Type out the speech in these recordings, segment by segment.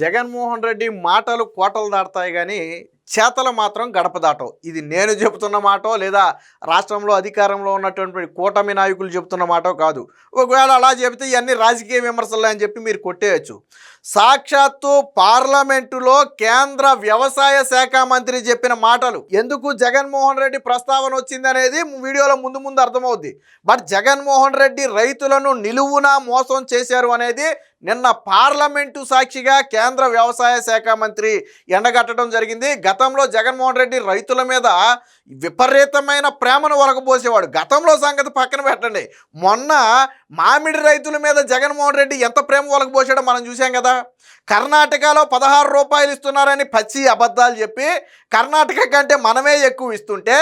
జగన్మోహన్ రెడ్డి మాటలు కోటలు దాటుతాయి కానీ చేతలు మాత్రం గడప దాటవు. ఇది నేను చెబుతున్న మాటో లేదా రాష్ట్రంలో అధికారంలో ఉన్నటువంటి కూటమి నాయకులు చెబుతున్న మాటో కాదు. ఒకవేళ అలా చెబితే ఇవన్నీ రాజకీయ విమర్శలు అని చెప్పి మీరు కొట్టేయచ్చు. సాక్షాత్తు పార్లమెంటులో కేంద్ర వ్యవసాయ శాఖ మంత్రి చెప్పిన మాటలు. ఎందుకు జగన్మోహన్ రెడ్డి ప్రస్తావన వచ్చింది అనేది వీడియోలో ముందు ముందు అర్థమవుద్ది. బట్ జగన్మోహన్ రెడ్డి రైతులను నిలువున మోసం చేశారు అనేది నిన్న పార్లమెంటు సాక్షిగా కేంద్ర వ్యవసాయ శాఖ మంత్రి ఎండగట్టడం జరిగింది. గతంలో జగన్మోహన్ రెడ్డి రైతుల మీద విపరీతమైన ప్రేమను ఒలకబోసేవాడు గతంలో సంగతి పక్కన పెట్టండి. మొన్న మామిడి రైతుల మీద జగన్మోహన్ రెడ్డి ఎంత ప్రేమ ఒలకబోసాడో మనం చూసాం కదా. కర్ణాటకలో పదహారు రూపాయలు ఇస్తున్నారని పచ్చి అబద్ధాలు చెప్పి కర్ణాటక కంటే మనమే ఎక్కువ ఇస్తుంటే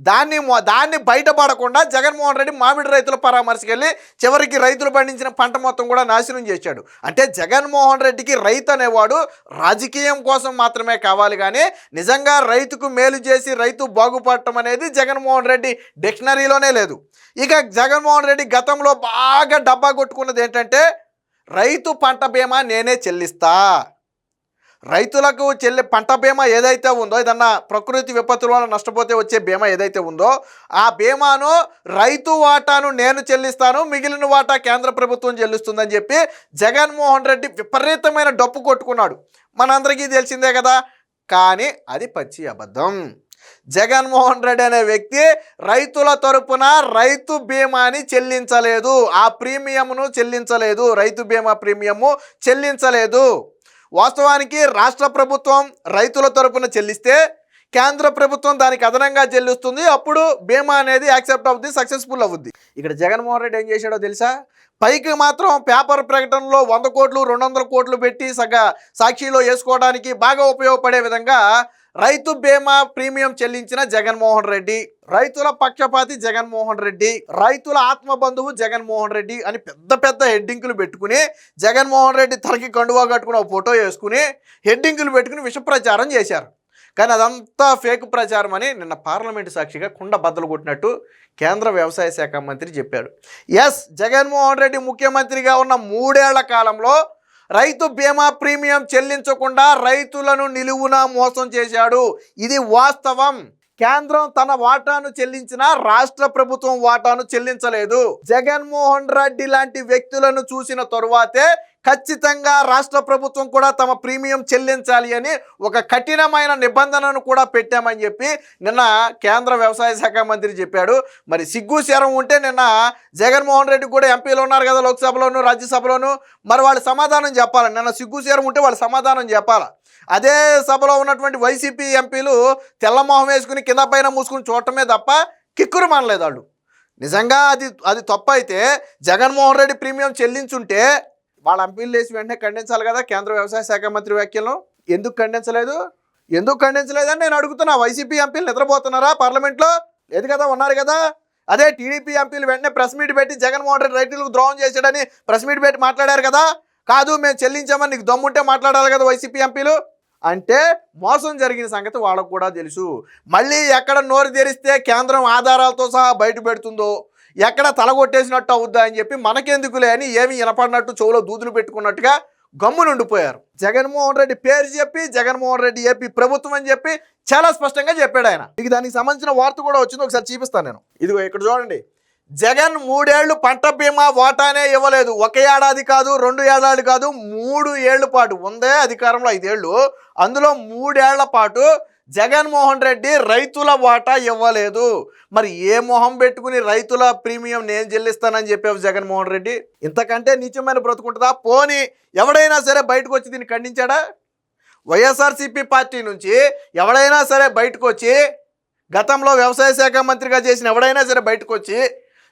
దాన్ని దాన్ని బయటపడకుండా జగన్మోహన్ రెడ్డి మామిడి రైతుల పరామర్శకెళ్ళి చివరికి రైతులు పండించిన పంట మొత్తం కూడా నాశనం చేశాడు. అంటే జగన్మోహన్ రెడ్డికి రైతు అనేవాడు రాజకీయం కోసం మాత్రమే కావాలి కానీ నిజంగా రైతుకు మేలు చేసి రైతు బాగుపడటం అనేది జగన్మోహన్ రెడ్డి డిక్షనరీలోనే లేదు. ఇక జగన్మోహన్ రెడ్డి గతంలో బాగా డబ్బా కొట్టుకున్నది ఏంటంటే రైతు పంట బీమా నేనే చెల్లిస్తా. రైతులకు చెల్లి పంట బీమా ఏదైతే ఉందో ఏదన్నా ప్రకృతి విపత్తుల వల్ల నష్టపోతే వచ్చే బీమా ఏదైతే ఉందో ఆ బీమాను రైతు వాటాను నేను చెల్లిస్తాను మిగిలిన వాటా కేంద్ర ప్రభుత్వం చెల్లిస్తుందని చెప్పి జగన్మోహన్ రెడ్డి విపరీతమైన డప్పు కొట్టుకున్నాడు. మనందరికీ తెలిసిందే కదా. కానీ అది పచ్చి అబద్ధం. జగన్మోహన్ రెడ్డి అనే వ్యక్తి రైతుల తరపున రైతు బీమాని చెల్లించలేదు. ఆ ప్రీమియంను చెల్లించలేదు. రైతు బీమా ప్రీమియము చెల్లించలేదు. వాస్తవానికి రాష్ట్ర ప్రభుత్వం రైతుల తరపున చెల్లిస్తే కేంద్ర ప్రభుత్వం దానికి అదనంగా చెల్లిస్తుంది. అప్పుడు బీమా అనేది యాక్సెప్ట్ అవుద్ది సక్సెస్ఫుల్ అవుద్ది. ఇక్కడ జగన్మోహన్ రెడ్డి ఏం చేశాడో తెలుసా? పైకి మాత్రం పేపర్ ప్రకటనలో వంద కోట్లు రెండు వందల కోట్లు పెట్టి సగ సాక్షిలో వేసుకోవడానికి బాగా ఉపయోగపడే విధంగా రైతు బీమా ప్రీమియం చెల్లించిన జగన్మోహన్ రెడ్డి రైతుల పక్షపాతి జగన్మోహన్ రెడ్డి రైతుల ఆత్మ బంధువు జగన్మోహన్ రెడ్డి అని పెద్ద పెద్ద హెడ్డింకులు పెట్టుకుని జగన్మోహన్ రెడ్డి తలకి కండువా కట్టుకుని ఒక ఫోటో వేసుకుని హెడ్డింకులు పెట్టుకుని విషప్రచారం చేశారు. కానీ అదంతా ఫేక్ ప్రచారం అని నిన్న పార్లమెంటు సాక్షిగా కుండ బద్దలు కొట్టినట్టు కేంద్ర వ్యవసాయ శాఖ మంత్రి చెప్పాడు. ఎస్ జగన్మోహన్ రెడ్డి ముఖ్యమంత్రిగా ఉన్న మూడేళ్ళ కాలంలో రైతు బీమా ప్రీమియం చెల్లించకుండా రైతులను నిలువున మోసం చేశాడు. ఇది వాస్తవం. కేంద్రం తన వాటాను చెల్లించిన రాష్ట్ర ప్రభుత్వం వాటాను చెల్లించలేదు. జగన్మోహన్ రెడ్డి లాంటి వ్యక్తులను చూసిన తరువాతే ఖచ్చితంగా రాష్ట్ర ప్రభుత్వం కూడా తమ ప్రీమియం చెల్లించాలి అని ఒక కఠినమైన నిబంధనను కూడా పెట్టామని చెప్పి నిన్న కేంద్ర వ్యవసాయ శాఖ మంత్రి చెప్పాడు. మరి సిగ్గు శరం ఉంటే నిన్న జగన్మోహన్ రెడ్డి కూడా ఎంపీలు ఉన్నారు కదా లోక్సభలోను రాజ్యసభలోను. మరి వాళ్ళు సమాధానం చెప్పాలి? నిన్న సిగ్గు శరం ఉంటే వాళ్ళు సమాధానం చెప్పాలి? అదే సభలో ఉన్నటువంటి వైసీపీ ఎంపీలు తెల్లమోహం వేసుకుని కింద పైన మూసుకుని చూడటమే తప్ప కిక్కురు మానలేదు వాళ్ళు. నిజంగా అది అది తప్పు అయితే జగన్మోహన్ రెడ్డి ప్రీమియం చెల్లించుంటే వాళ్ళ ఎంపీలు వేసి వెంటనే ఖండించాలి కదా కేంద్ర వ్యవసాయ శాఖ మంత్రి వ్యాఖ్యలను. ఎందుకు ఖండించలేదు? ఎందుకు ఖండించలేదని నేను అడుగుతున్నా. వైసీపీ ఎంపీలు నిద్రపోతున్నారా పార్లమెంట్లో? లేదు కదా ఉన్నారు కదా. అదే టీడీపీ ఎంపీలు వెంటనే ప్రెస్ మీట్ పెట్టి జగన్మోహన్ రెడ్డి రైతులకు ద్రోహం చేశాడని ప్రెస్ మీట్ పెట్టి మాట్లాడారు కదా. కాదు మేము చెల్లించామని నీకు దమ్ముంటే మాట్లాడాలి కదా వైసీపీ ఎంపీలు. అంటే మోసం జరిగిన సంగతి వాళ్ళకు కూడా తెలుసు. మళ్ళీ ఎక్కడ నోరు తెరిస్తే కేంద్రం ఆధారాలతో సహా బయట పెడుతుందో ఎక్కడ తలగొట్టేసినట్టు అవుద్దా అని చెప్పి మనకెందుకులే అని ఏమి వినపడినట్టు చెవులో దూదులు పెట్టుకున్నట్టుగా గమ్మునుండిపోయారు జగన్మోహన్ రెడ్డి పేరు చెప్పి జగన్మోహన్ రెడ్డి ఏపీ ప్రభుత్వం అని చెప్పి చాలా స్పష్టంగా చెప్పాడు ఆయన. ఇక దానికి సంబంధించిన వార్త కూడా వచ్చింది ఒకసారి చూపిస్తాను నేను. ఇదిగో ఇక్కడ చూడండి. జగన్ మూడేళ్ళు పంట బీమా వాటానే ఇవ్వలేదు. ఒక ఏడాది కాదు రెండు ఏడాది కాదు మూడు ఏళ్ళ పాటు ఉందే అధికారంలో ఐదేళ్ళు అందులో మూడేళ్ళ పాటు జగన్మోహన్ రెడ్డి రైతుల వాటా ఇవ్వలేదు. మరి ఏ మొహం పెట్టుకుని రైతుల ప్రీమియం నేను చెల్లిస్తానని చెప్పావు జగన్మోహన్ రెడ్డి? ఇంతకంటే నిత్యమైన బ్రతుకుంటుందా? పోని ఎవడైనా సరే బయటకు వచ్చి దీన్ని ఖండించాడా? వైఎస్ఆర్సీపీ పార్టీ నుంచి ఎవడైనా సరే బయటకు వచ్చి గతంలో వ్యవసాయ శాఖ మంత్రిగా చేసిన ఎవడైనా సరే బయటకు వచ్చి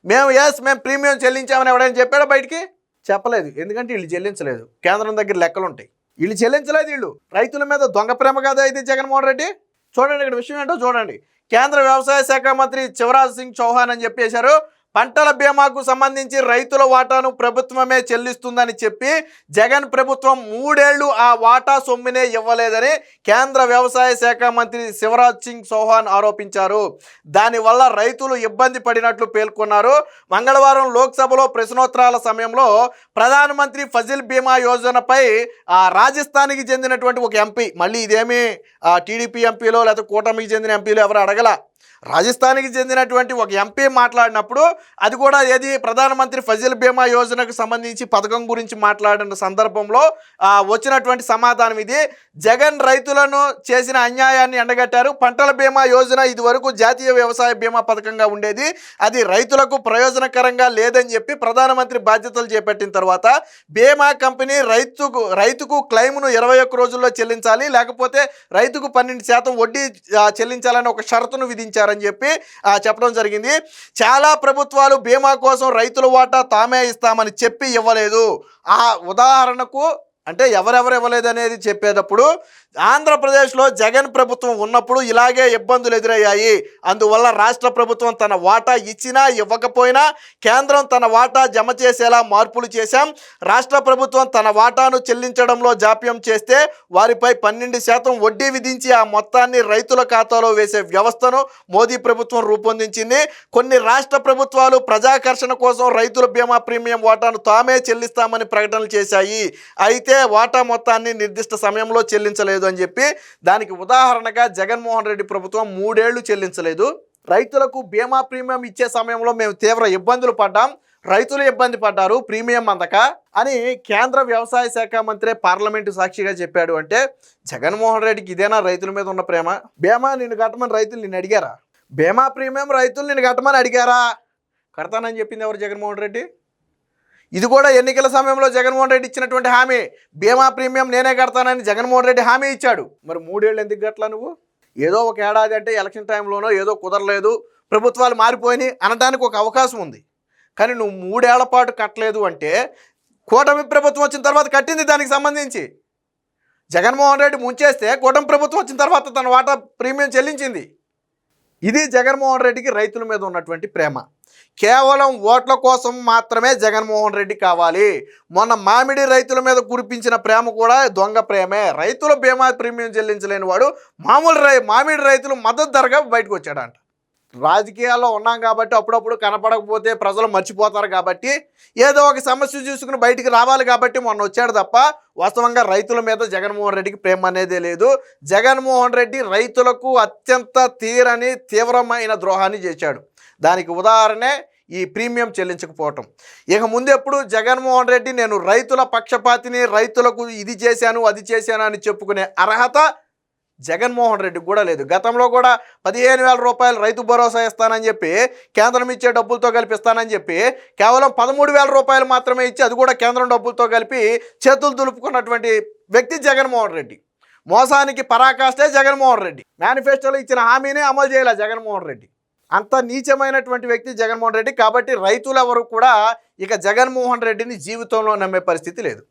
మేము ఎస్ మేము ప్రీమియం చెల్లించామని ఎవడైనా చెప్పాడా బయటికి? చెప్పలేదు. ఎందుకంటే వీళ్ళు చెల్లించలేదు. కేంద్రం దగ్గర లెక్కలు ఉంటాయి వీళ్ళు చెల్లించలేదు వీళ్ళు. రైతుల మీద దొంగ ప్రేమ కదా అయితే జగన్మోహన్ రెడ్డి? చూడండి ఇక్కడ విషయం ఏంటో చూడండి. కేంద్ర వ్యవసాయ శాఖ మంత్రి శివరాజ్ సింగ్ చౌహాన్ అని చెప్పేశారు. పంటల బీమాకు సంబంధించి రైతుల వాటాను ప్రభుత్వమే చెల్లిస్తుందని చెప్పి జగన్ ప్రభుత్వం మూడేళ్ళు ఆ వాటా సొమ్మునే ఇవ్వలేదని కేంద్ర వ్యవసాయ శాఖ మంత్రి శివరాజ్ సింగ్ చౌహాన్ ఆరోపించారు. దానివల్ల రైతులు ఇబ్బంది పడినట్లు పేర్కొన్నారు. మంగళవారం లోక్సభలో ప్రశ్నోత్తరాల సమయంలో ప్రధానమంత్రి ఫజిల్ బీమా యోజనపై ఆ, రాజస్థాన్కి చెందినటువంటి ఒక ఎంపీ మళ్ళీ ఇదేమి ఆ, టీడీపీ ఎంపీలో లేకపోతే కూటమికి చెందిన ఎంపీలో ఎవరు అడగల? రాజస్థాన్కి చెందినటువంటి ఒక ఎంపీ మాట్లాడినప్పుడు అది కూడా ఏది ప్రధానమంత్రి ఫజిల్ బీమా యోజనకు సంబంధించి పథకం గురించి మాట్లాడిన సందర్భంలో వచ్చినటువంటి సమాధానం ఇది. జగన్ రైతులను చేసిన అన్యాయాన్ని ఎండగట్టారు. పంటల బీమా యోజన ఇదివరకు జాతీయ వ్యవసాయ బీమా పథకంగా ఉండేది. అది రైతులకు ప్రయోజనకరంగా లేదని చెప్పి ప్రధానమంత్రి బాధ్యతలు చేపట్టిన తర్వాత బీమా కంపెనీ రైతుకు రైతుకు క్లెయిమ్ను ఇరవై ఒక్క రోజుల్లో చెల్లించాలి. లేకపోతే రైతుకు పన్నెండు శాతం వడ్డీ చెల్లించాలని ఒక షరతును ప్రకటించారని చెప్పి చెప్పడం జరిగింది. చాలా ప్రభుత్వాలు బీమా కోసం రైతుల వాటా తామే ఇస్తామని చెప్పి ఇవ్వలేదు. ఆ ఉదాహరణకు అంటే ఎవరెవరు ఇవ్వలేదు అనేది చెప్పేటప్పుడు ఆంధ్రప్రదేశ్లో జగన్ ప్రభుత్వం ఉన్నప్పుడు ఇలాగే ఇబ్బందులు ఎదురయ్యాయి. అందువల్ల రాష్ట్ర ప్రభుత్వం తన వాటా ఇచ్చినా ఇవ్వకపోయినా కేంద్రం తన వాటా జమ చేసేలా మార్పులు చేశాం. రాష్ట్ర ప్రభుత్వం తన వాటాను చెల్లించడంలో జాప్యం చేస్తే వారిపై పన్నెండు శాతం వడ్డీ విధించి ఆ మొత్తాన్ని రైతుల ఖాతాలో వేసే వ్యవస్థను మోదీ ప్రభుత్వం రూపొందించింది. కొన్ని రాష్ట్ర ప్రభుత్వాలు ప్రజాకర్షణ కోసం రైతుల బీమా ప్రీమియం వాటాను తామే చెల్లిస్తామని ప్రకటనలు చేశాయి. అయితే వాటా మొత్తాన్ని నిర్దిష్ట సమయంలో చెల్లించలేదు అని చెప్పి దానికి ఉదాహరణగా జగన్మోహన్ రెడ్డి ప్రభుత్వం మూడేళ్ళు చెల్లించలేదు. రైతులకు బీమా ప్రీమియం ఇచ్చే సమయంలో మేము తీవ్ర ఇబ్బందులు పడ్డాం. రైతులు ఇబ్బంది పడ్డారు. ప్రీమియం అందక అని కేంద్ర వ్యవసాయ శాఖ మంత్రి పార్లమెంటు సాక్షిగా చెప్పాడు అంటే జగన్మోహన్ రెడ్డికి ఇదేనా రైతుల మీద ఉన్న ప్రేమ? బీమా నిన్ను కట్టమని రైతులు నిన్ను అడిగారా? బీమా ప్రీమియం రైతులు నిన్ను కట్టమని అడిగారా? కడతానని చెప్పింది ఎవరు జగన్మోహన్ రెడ్డి? ఇది కూడా ఎన్నికల సమయంలో జగన్మోహన్ రెడ్డి ఇచ్చినటువంటి హామీ. బీమా ప్రీమియం నేనే కడతానని జగన్మోహన్ రెడ్డి హామీ ఇచ్చాడు. మరి మూడేళ్ళు ఎందుకు గట్లా నువ్వు? ఏదో ఒక ఏడాది అంటే ఎలక్షన్ టైంలోనో ఏదో కుదరలేదు ప్రభుత్వాలు మారిపోయినాయి అనడానికి ఒక అవకాశం ఉంది. కానీ నువ్వు మూడేళ్ళ పాటు కట్టలేదు అంటే కూటమి ప్రభుత్వం వచ్చిన తర్వాత కట్టింది దానికి సంబంధించి. జగన్మోహన్ రెడ్డి ముంచేస్తే కూటమి ప్రభుత్వం వచ్చిన తర్వాత తన వాటా ప్రీమియం చెల్లించింది. ఇది జగన్మోహన్ రెడ్డికి రైతుల మీద ఉన్నటువంటి ప్రేమ. కేవలం ఓట్ల కోసం మాత్రమే జగన్మోహన్ రెడ్డి కావాలి. మొన్న మామిడి రైతుల మీద కురిపించిన ప్రేమ కూడా దొంగ ప్రేమే. రైతుల బీమా ప్రీమియం చెల్లించలేని వాడు మామూలు రై మామిడి రైతులు మద్దతు ధరగా బయటకు వచ్చాడంట. రాజకీయాల్లో ఉన్నాం కాబట్టి అప్పుడప్పుడు కనపడకపోతే ప్రజలు మర్చిపోతారు కాబట్టి ఏదో ఒక సమస్య చూసుకుని బయటికి రావాలి కాబట్టి మొన్న వచ్చాడు తప్ప వాస్తవంగా రైతుల మీద జగన్మోహన్ రెడ్డికి ప్రేమ అనేదే లేదు. జగన్మోహన్ రెడ్డి రైతులకు అత్యంత తీరని తీవ్రమైన ద్రోహాన్ని చేశాడు. దానికి ఉదాహరణే ఈ ప్రీమియం చెల్లించకపోవటం. ఇక ముందెప్పుడు జగన్మోహన్ రెడ్డి నేను రైతుల పక్షపాతిని రైతులకు ఇది చేశాను అది చేశాను అని చెప్పుకునే అర్హత జగన్మోహన్ రెడ్డి కూడా లేదు. గతంలో కూడా పదిహేను వేల రూపాయలు రైతు భరోసా ఇస్తానని చెప్పి కేంద్రం ఇచ్చే డబ్బులతో కలిపి ఇస్తానని చెప్పి కేవలం పదమూడు వేల రూపాయలు మాత్రమే ఇచ్చి అది కూడా కేంద్రం డబ్బులతో కలిపి చేతులు దులుపుకున్నటువంటి వ్యక్తి జగన్మోహన్ రెడ్డి. మోసానికి పరాకాష్టే జగన్మోహన్ రెడ్డి. మేనిఫెస్టోలో ఇచ్చిన హామీని అమలు చేయలే జగన్మోహన్ రెడ్డి. అంత నీచమైనటువంటి వ్యక్తి జగన్మోహన్ రెడ్డి కాబట్టి రైతులెవరు కూడా ఇక జగన్మోహన్ రెడ్డిని జీవితంలో నమ్మే పరిస్థితి లేదు.